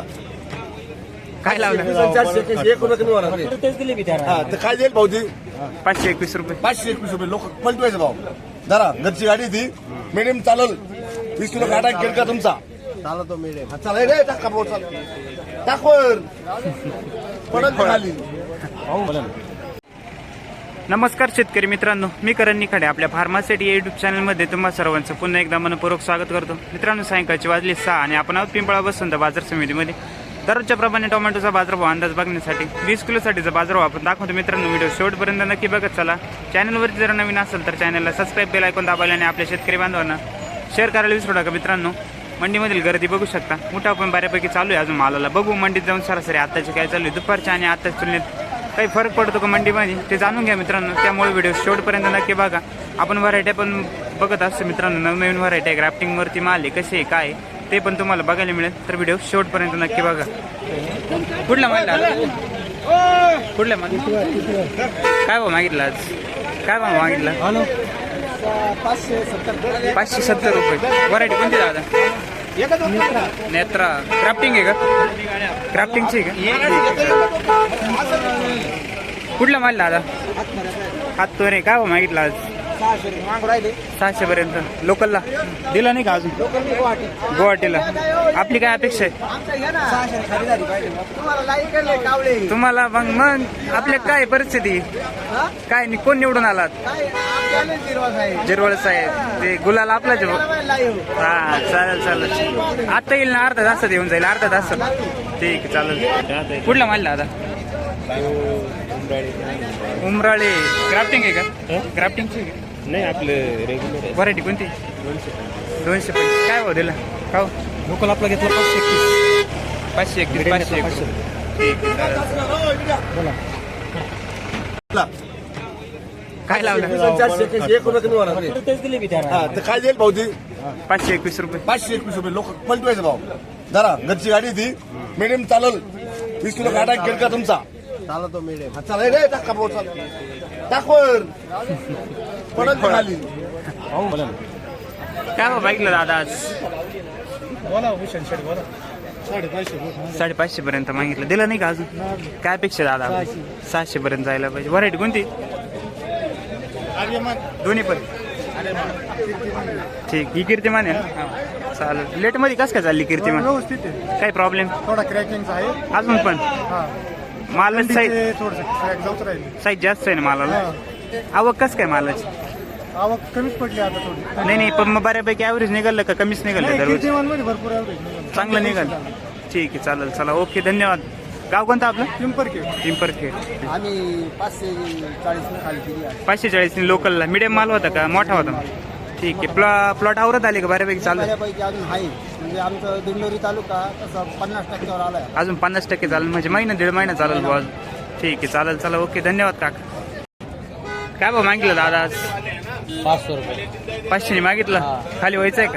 चला काय लावलं? चारशे एकवीस, एक रुपये कमी होणार नाही. हा, तर काय देईल भाऊजी? पाचशे एकवीस रुपये. पाचशे एकवीस रुपये. लोक पलटवायचं भाऊ. जरा घरची गाडी ती. मिडियम चालल. वीस किलो काटा गेल का तुमचा? चालतो मिळेल चला रे टाका भाऊ चाल टाकवर. पडत खाली. नमस्कार शेतकरी मित्रांनो मी करण निखाडे आपल्या फार्मासिटी युट्यूब चॅनलमध्ये तुम्हा सर्वांचं पुन्हा एकदा मनपूर्वक स्वागत करतो. मित्रांनो सायंकाळची वाजली सहा आणि आपण आहोत पिंपळा बसंत बाजार समितीमध्ये. दररोजच्या प्रमाणे टोमॅटोचा बाजारभाव अंदाज बघण्यासाठी वीस किलोसाठीचा बाजारभाव आपण दाखवतो. मित्रांनो व्हिडिओ शेवटपर्यंत नक्की बघत चला. चॅनलवरती जर नवीन असेल तर चॅनलला सबस्क्राईब केला ऐकून दाबायला आणि आपल्या शेतकरी बांधवांना शेअर करायला विसरू नका. मित्रांनो मंडीमधील गर्दी बघू शकता. मोठा पण बऱ्यापैकी चालू आहे. अजून मालाला बघू मंडीत जाऊन सरासरी आत्ताची काय चालू आहे? दुपारच्या आणि आत्ताच्या तुलनेत काही फरक पडतो का मंडीमध्ये? ते जाणून घ्या मित्रांनो. त्यामुळे व्हिडिओ शेवटपर्यंत नक्की बघा. आपण व्हरायटी पण बघत असतो मित्रांनो. नवनवीन व्हरायटी आहे. ग्राफ्टिंगवरती माल आहे कसे आहे काय ते पण तुम्हाला बघायला मिळेल. तर व्हिडिओ शेवटपर्यंत नक्की बघा. कुठला माल दादा? कुठला माल? काय भाव मागितला आज? काय भाव मागितला? पाचशे सत्तर. पाचशे सत्तर रुपये. व्हरायटी कोणती दादा? नेत्रा. क्राफ्टिंग आहे का? क्राफ्टिंगची आहे का? कुठला माल दादा? हात तो रे काय हो मागितला आज? सहाशे पर्यंत लोकलला? दिला नाही का अजून? गुवाहाटी गुवाहाटीला. आपली काय अपेक्षा आहे? तुम्हाला मग मग आपल्या काय परिस्थिती? काय नि- कोण निवडून आलात? जिरवळ साहेब. ते गुलाल आपलाच हा चालेल चालेल. आता येईल ना अर्धा तासात येऊन जाईल अर्धा तासात. ठीक आहे चालेल. कुठला माल दादा? उमराळे. क्राफ्टिंग आहे का? क्राफ्टिंगची आहे नाही आपलं रेग्युलर व्हरायटी कोणती? दोनशे पंचवीस. काय भाव दिला? का हो? लोकल आपला घेतला पाचशे एकतीस. पाचशे एकतीस पाचशे एकतीस. ठीक चला. काय लावलं. हा, काय देईल भाऊजी? पाचशे एकवीस रुपये. पाचशे एकवीस रुपये. लोक पलटवायचं भाऊ. जरा घरची गाडी ती. मिडियम चालल. वीस किलो काटा गेल का तुमचा? चालतो मिळेल हा, चला रे पडत खाली. काय दादा आज? बोला भूषण शेठ बोला. साडेपाचशे पर्यंत मागितलं. दिलं नाही का अजून? काय अपेक्षा दादा? सहाशे. पर्यंत जायला पाहिजे. व्हरायटी कोणती? दोन्ही पण. ठीक. ही कीर्तिमान आहे ना? चालेल. लेटमध्ये कस काय चालली कीर्तिमान? व्यवस्थित काही प्रॉब्लेम थोडा क्रॅकिंगचा आहे. अजून पण? हा. माल साईज थोडस राहिले. साईज जास्त आहे ना मालाला? आवक कस काय मालाची? आवक कमीच पडली आता थोडी. नाही नाही पण मग बऱ्यापैकी ॲव्हरेज निघालं का? कमीच निघालं मध्ये भरपूर. चांगलं निघाल. ठीक आहे चालेल चला ओके धन्यवाद. गाव कोणतं आपलं? पिंपरके पिंपरखेड. आम्ही पाचशे चाळीस खाली केली आहे. पाचशे चाळीस लोकलला मिडियम माल होता का? मोठा होता? ठीक आहे. प्लॉ प्लॉट आवरत आले का बऱ्यापैकी चालू? आहे? बऱ्यापैकी अजून आहे. म्हणजे आमचं दिंडोरी तालुका तसं पन्नास टक्क्यावर आलाय. अजून पन्नास टक्के चालेल. म्हणजे महिना दीड महिना चालेल बुवा ठीक आहे चालेल चला ओके धन्यवाद काका. काय भाऊ मागितलं दादा आज? पाचशे रुपये. पाचशे मागितलं? खाली व्हायचं आहे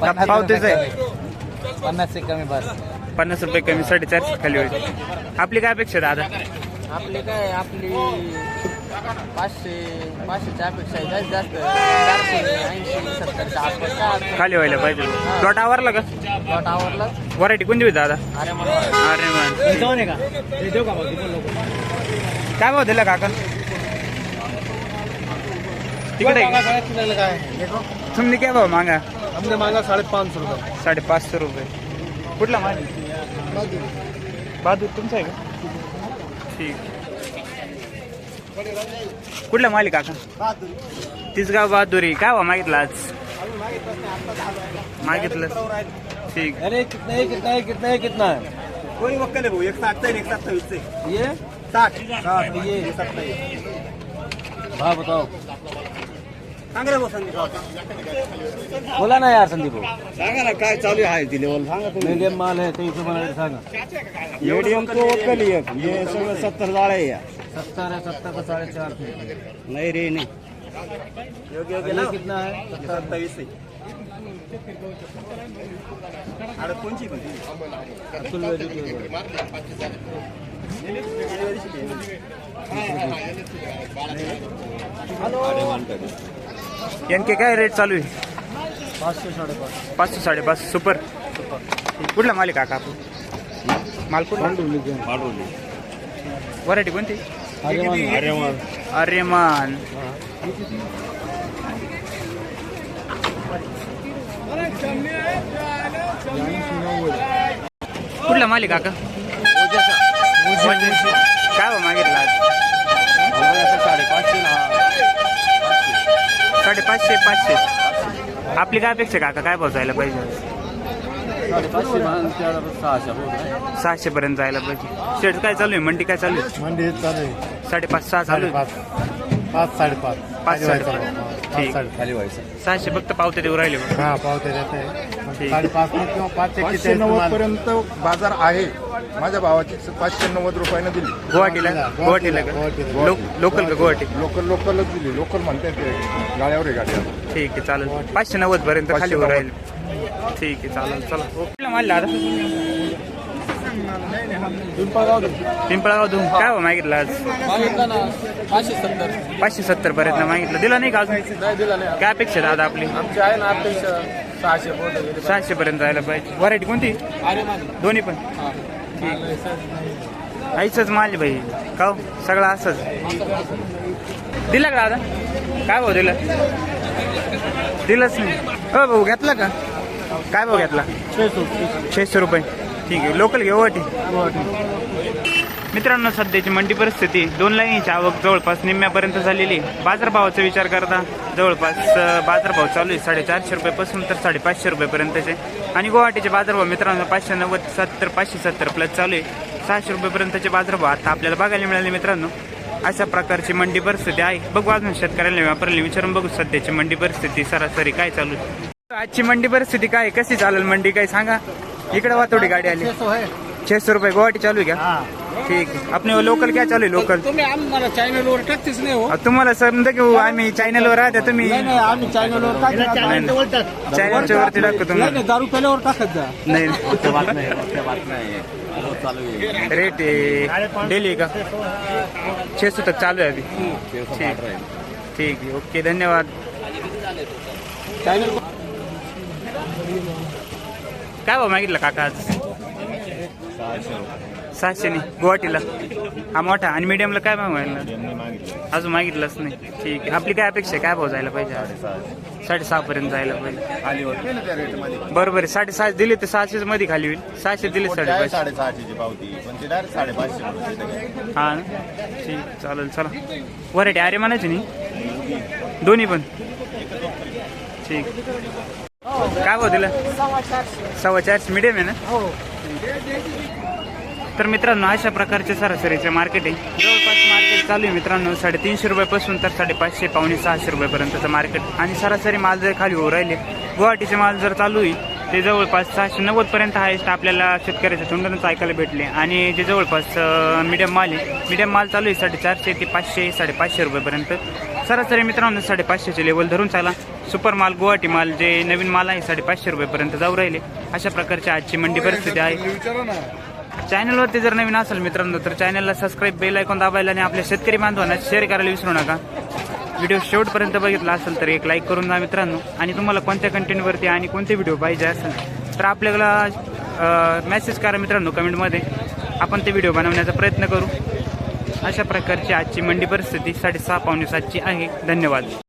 का पावतेच आहे. पन्नास एक कमी बस. पन्नास रुपये कमी साडेचारशे खाली व्हायचं. आपली काय अपेक्षा आहे दादा? आपली काय आपली पाचशे पाचशेच्या अपेक्षा आहे. जास्त जास्त चारशे ऐंशी सत्तरच्या आसपास काय अडचण खाली व्हायला पाहिजे. प्लॉट आवरला का? नाही. प्लॉट आवरला. व्हरायटी कोणती होती दादा? अरे अरे काय भाव दिला काका? तिकडे काय तुम्ही काय भाव मागा? हमने मांगा साढ़े पाँच सौ रुपये. साडे पाचशे रुपये. कुठला माल बहादूर तुमचा आहे का? ठीक कुठला माल आहे काका तिसगाव बहादुरी काय भाव मागितला आज? मागितलं. ठीक. अरे कितना है कितना है कितना है कितना है कोणी वक्कल आहे भाऊ? एक साठ एक सत्तावीस ये? साठ. साठ ये हाँ बताओ बोला ना यार संदीप सांगा ना काय चालू आहे ती लेवल सांगा मीडियम माल है सांगा मीडियम तो वक्कल आहे हे सगळं सत्तर जाळ आहे सत्तर है सत्तर का साढ़े चार नाही रे नाही कितना है के बोलो। यांचे काय रेट चालू आहे? पाचशे साडेपाच. पाचशे साडेपाच सुपर कुठला मालिक काका? आपण माल कुठला व्हरायटी कोणती? अरेमान कुठला मालिक काका? काय हो मागितला आज? साडेपाचशे पाचशे. आपली काय अपेक्षा काका? काय भाव जायला पाहिजे? सहाशे पर्यंत जायला पाहिजे. शेड काय चालू आहे? मंडी काय चालू आहे? मंडी चालू आहे. साडेपाच सहा चालू आहे? पाच साडेपाच. पाच खाली साडेपाच. ठीक. सहाशे फक्त पावते देऊ राहिले बघ. हा पावते देते. ठीक. साडेपाच न किंवा पाच पाचशे नव्वद. पर्यंत बाजार आहे. माझ्या भावाची पाचशे नव्वद रुपयानं दिली. गुवाहाटीला? गुवाहाटीला का. लोक- लोकल का गुवाहाटी? लोकल लोकलच दिली. लोकल म्हणते ते. गाड्यावर आहे गाड्या ठीक आहे चालेल. पाचशे नव्वद पर्यंत खाली नव्वद. राहील. ठीक आहे चालेल चला. कुठला माल दादा? पिंपळगाव धूम. काय हो मागितलं आज? पाचशे सत्तर पाचशे सत्तर पर्यंत मागितलं. दिला नाही का अजून? नाही दिला नाही काय अपेक्षा दादा आपली? आमचे आहे ना अपेक्षा. सहाशे सहाशे पर्यंत जायला पाहिजे. व्हरायटी कोणती? अरे दोन्ही पण? आईचंच माल भाई का? सगळं असंच. दिला का दादा? काय भाऊ दिलं? दिलंच नाही. हो भाऊ घेतला का? काय भाऊ घेतला? छेशे रुपये. ठीक आहे. लोकल घेऊ वाटी मित्रांनो सध्याची मंडी परिस्थिती दोन लाईनीची आवक जवळपास निम्म्यापर्यंत झालेली. बाजारभावाचा विचार करता जवळपास बाजारभाव चालू आहे. साडेचारशे रुपयापासून तर साडेपाचशे रुपयेपर्यंतचे. आणि गुवाहाटीचे बाजारभाव मित्रांनो पाचशे नव्वद सत्तर पाचशे सत्तर प्लस चालू आहे. सहाशे रुपयेपर्यंतचे बाजारभाव आता आपल्याला बघायला मिळाले मित्रांनो. अशा प्रकारची मंडी परिस्थिती आहे. बघू अजून शेतकऱ्याला व्यापाऱ्याला विचारून बघू सध्याची मंडी परिस्थिती सरासरी काय चालू आहे. आजची मंडी परिस्थिती काय आहे? कशी चालेल मंडी? काय सांगा. इकडे थोडी गाडी आली. छे सौ रुपये गुवाहाटी चालू आहे का? ठीक आहे. आपने लोकल क्या चालू आहे लोकल तुम्ही आम्हाला चॅनलवर टाकतेच नाही हो. तुम्हाला समजा की आम्ही चॅनलवर राहते तुम्ही नाही नाही आम्ही चॅनलवर टाकत नाही, नाही. चॅनलच्या वरती टाकतो. दारू पेल्यावर टाकत जा. नाही. रेट डेली का? छे सौ तक चालू आहे अभी. ठीक. ठीक आहे ओके धन्यवाद. चॅनल काय भाव मागितलं काका आज? सहाशे नाही गुवाहाटीला. हा मोठा. आणि मीडियमला काय भाव मागितला? अजून मागितलंच नाही. ठीक आहे. आपली काय अपेक्षा आहे? काय भाव जायला पाहिजे आज? साडेसहा पर्यंत जायला पाहिजे. बरोबर आहे. साडेसहा दिले तर सहाशेच मध्ये खाली होईल. सहाशे दिले साडेपाचशे. हा ठीक. चालेल चला. व्हरायटी अरे म्हणायची नाही? दोन्ही पण. ठीक. काय भाव दिलं? सव्वा चारशे. मिडियम आहे ना? तर मित्रांनो अशा प्रकारचे सरासरीचे मार्केट आहे. जवळपास मार्केट चालू आहे मित्रांनो साडेतीनशे रुपयापासून तर साडेपाचशे पावणे सहाशे रुपयापर्यंतचं मार्केट आणि सरासरी माल जर खाली होऊ राहिले गुवाहाटीचे माल जर चालू आहे ते जवळपास सहाशे नव्वद पर्यंत हायस्ट आपल्याला शेतकऱ्याच्या तोंडूनच ऐकायला भेटले. आणि जे जवळपास मीडियम माल आहे मीडियम माल चालू आहे साडेचारशे ते पाचशे साडेपाचशे रुपयेपर्यंत. सरासरी मित्रांनो साडेपाचशेचे लेवल धरून चाला. सुपर माल गुवाहाटी माल जे नवीन माल आहे साडेपाचशे रुपयेपर्यंत जाऊ राहिले. अशा प्रकारची आजची मंडी परिस्थिती आहे. चॅनलवरती जर नवीन असेल मित्रांनो तर चॅनलला सबस्क्राईब बेल ऐकून दाबायला आणि आपल्या शेतकरी बांधवांना शेअर करायला विसरू नका. व्हिडिओ शेवटपर्यंत बघितला असेल तर एक लाईक करून जा मित्रांनो. आणि तुम्हाला कोणत्या कंटेंटवरती आणि कोणते व्हिडिओ पाहिजे असेल तर आपल्याला मेसेज करा मित्रांनो कमेंटमध्ये आपण ते व्हिडिओ बनवण्याचा प्रयत्न करू. अशा प्रकारची आजची मंडी परिस्थिती साडेसहा पावणे सातची आहे. धन्यवाद.